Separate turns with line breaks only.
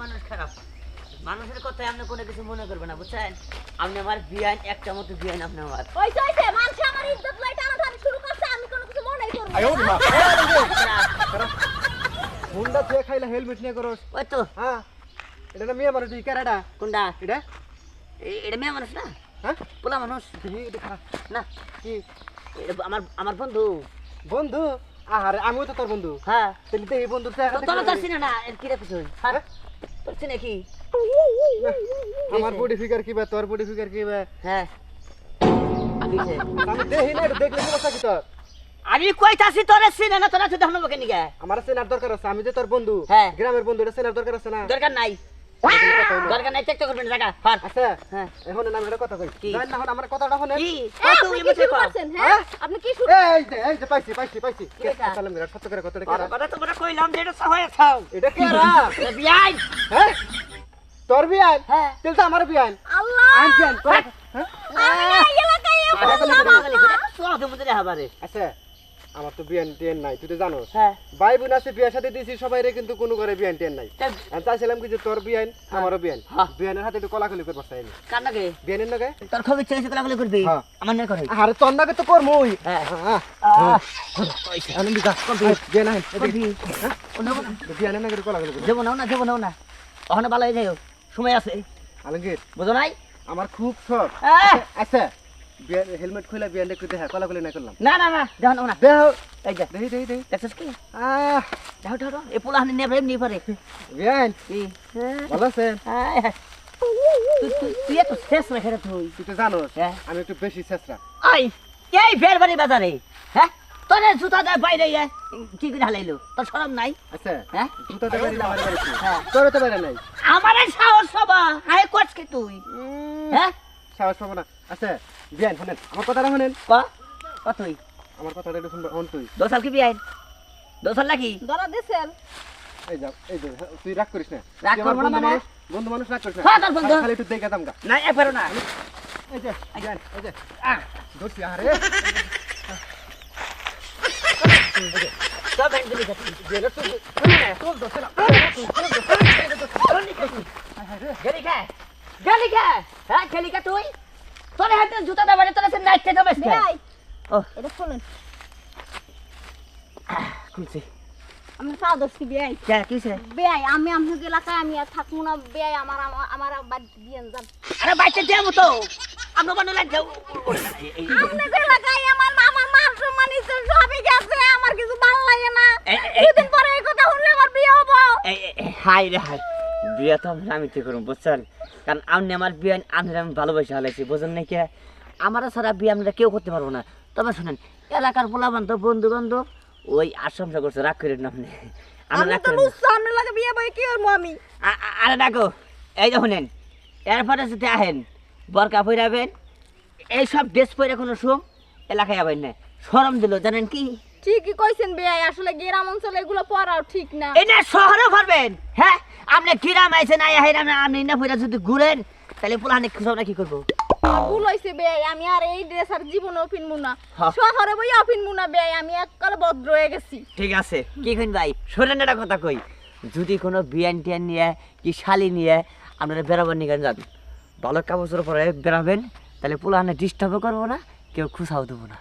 মানুষ খারাপ। মানুষের কথায় আপনি কোনো কিছু মনে করবেন না বুঝছেন? আপনি আমার বিয়ান একটা মতো বিয়ান আপনি আমার।
ওই তো হইছে মানুষ আমার ইজ্জত লই টানাটানি শুরু করছে আমি কোনো কিছু মনেই করব
আয়
না।
ওরে মা হুন্ডা তুই খাইলা হেলমেট নিয়ে করস।
ওই তো।
হ্যাঁ এটা না মেয়ে মানুষ তুই কারাডা
কোনটা?
এটা?
এ- এটা মেয়ে মানুষ না?
হ্যাঁ?
পোলা মানুষ। না।
কি?
এটা আমার আমার বন্ধু।
বন্ধু? আহারে আমিও তো তোর বন্ধু।
হ্যাঁ।
তাহলে তো এই বন্ধুর তো
তো- তোর তোর চিনে না এর কি রেখেছ হ্যাঁ? তোর নাকি?
আমার বডি ফিগার কি বা? তোর বডি ফিগার কি বা?
হ্যাঁ।
আমি দেখি না দেখলে সমস্যা কি তোর?
আমি কইতাছি তোরে চিনে না তোরা শুধু কেন নিকে
আমার চেনার দরকার আছে আমি যে তোর বন্ধু
হ্যাঁ।
গ্রামের বন্ধু এটা চেনার দরকার আছে না?
দরকার নাই।
আচ্ছা
হ্যাঁ
হ্যাঁ
হ্যাঁ তোর বিয়ান
হ্যাঁ
তেল তো আমার বিয়ান
আল্লাহ
হ্যাঁ আচ্ছা আমার তো বিয়ান টিয়ান নাই তুই তো জানোস।
হ্যাঁ।
ভাই বোন আছে বিয়ার সাথে দিয়েছি সবাই রে কিন্তু কোনো করে বিয়ান টিয়ান নাই। আমি চাইছিলাম কি যে তোর বিয়ান আমারও বিয়ান।
হ্যাঁ।
বিয়ানের হাতে একটু কলাকলি করে বসাই নি
কার নাকি
বিয়ানের নাকি
তোর খবর চেয়ে সেগুলো গুলো করবি?
হ্যাঁ।
আমার নয় করে
আরে তোর নাকি তো কর মই
হ্যাঁ।
হ্যাঁ।
পয়সা
আনন্দ যা বিয়ান আহেন
করবি।
হ্যাঁ? বিয়ানের নাকি কলাকলি করে
যাব নাও না যাব নাও না। ওখানে ভালো হয়ে যাও সময় আছে।
আলমগীর।
বুঝো নাই?
আমার খুব শখ! আচ্ছা হেলমেট খুলে বিয়ান একটু দেখা কলাকলি না করলাম।
না না না দেখো নাও না
দেহ
এই যা।
দেহি দেহি দেহি
দেখছিস কি?
আহ।
দেখো দেখো এ পোলা হানি নেবে এমনি পারে
বিয়ান।
কি হ্যাঁ
ভালো আছেন?
হ্যাঁ, হ্যাঁ। তুই- এত শেষ রেখে তুই?
তুই তো জানোস
হ্যাঁ।
আমি একটু বেশি চেষ্টা
আই এই ফেরবারি বাজারে হ্যাঁ? তোর জুতা দেয় বাইরে ইয়ে, কি করে হালাইলো? তোর সরম নাই?
আচ্ছা
হ্যাঁ?
জুতা তো বাইরে আমার
হ্যাঁ।
তোর তো বাইরে নাই।
আমার সাহস সবা হাই করছে তুই? হ্যাঁ?
সাহস পাবো না। আচ্ছা বিয়ান শুনেন আমার কথাটা শুনেন।
ক? ক
আমার কথাটা একটু শুনবে হন তুই।
দোসাল কি বিয়াই দোসাল নাকি?
ধরা দিছেন।
এই যা এই যে হ্যাঁ, তুই রাগ করিস না।
রাগ
আমার
না মানে?
বন্ধু মানুষ রাগ করিস না।
হ্যাঁ, তোর বন্ধু।
খালি- খালি একটু দেখে দাম গা।
না একবারও না।
এই যে বিয়ান এই যে।
আহ,
ধরছি আরে
সব গুলি
তোর
গেলি কে গেলি কে হ্যাঁ কে তুই। তোর হাতে জুতা দা বাড়ি তোর সে নাইতে তো বেশ
বেয়াই
ও
এটা শুনুন।
খুলছি।
আমি পাও দর্শি বেয়াই।
কে কিছে
বেয়াই আমি আপনাকে এলাকায় আমি আর থাকব না। বেয়াই আমার আমার আমার বাড়ি দিয়ে যান।
আরে বাইতে দেব তো আমরা বানু লাগ যাও
আপনাকে এলাকায় আমার আমার মান সম্মান ইজ্জত সবই গেছে। আমার কিছু ভালো লাগে না। দুদিন পরে এই কথা শুনলে আমার বিয়ে হব।
হাই রে হাই বিয়ে তো আমরা আমি ঠিক করুন বুঝছেন? কারণ আপনি আমার বিয়ে আপনি আমি ভালোবাসা হালাইছি বুঝেন নাকি আমার ছাড়া বিয়ে আমরা কেউ করতে পারব না। তবে শোনেন এলাকার পোলা বান্ধব বন্ধু বান্ধব ওই আশংসা করছে রাগ করেন না আপনি। আমরা
আমি
রাগ
তো বুঝছ আপনার লাগে বিয়ে বই কি করব আমি?
আরে ডাকো এই এরপরে যদি আহেন বরকা পইরাবেন এই সব ড্রেস পরে কোনো এলাকায় আবেন না। দিল জানেন কি?
ঠিকই কইছেন বেয়াই আসলে গ্রাম অঞ্চলে এগুলো পড়াও ঠিক না।
এটা শহরে পারবেন হ্যাঁ? আপনি কিরাম আইছেন আই আহেন আপনি না পইরা যদি ঘুরেন তাহলে পোলাহানি না কি করব।
ভুল হইছে বেয়াই আমি আর এই ড্রেস আর জীবনেও পিনবো না। শহরে বইয়াও পিনবো না বেয়াই আমি এককালে ভদ্র হয়ে গেছি।
ঠিক আছে কি কইন ভাই? শোনেন একটা কথা কই। যদি কোনো বিয়ান টিয়ান নিয়ে কি শালি নিয়ে আপনারা বেড়াবার নিয়ে যান ভালো কাগজের পরে বেড়াবেন তাহলে পোলাহানে ডিস্টার্বও করব না কেউ খুশাও দেবো না।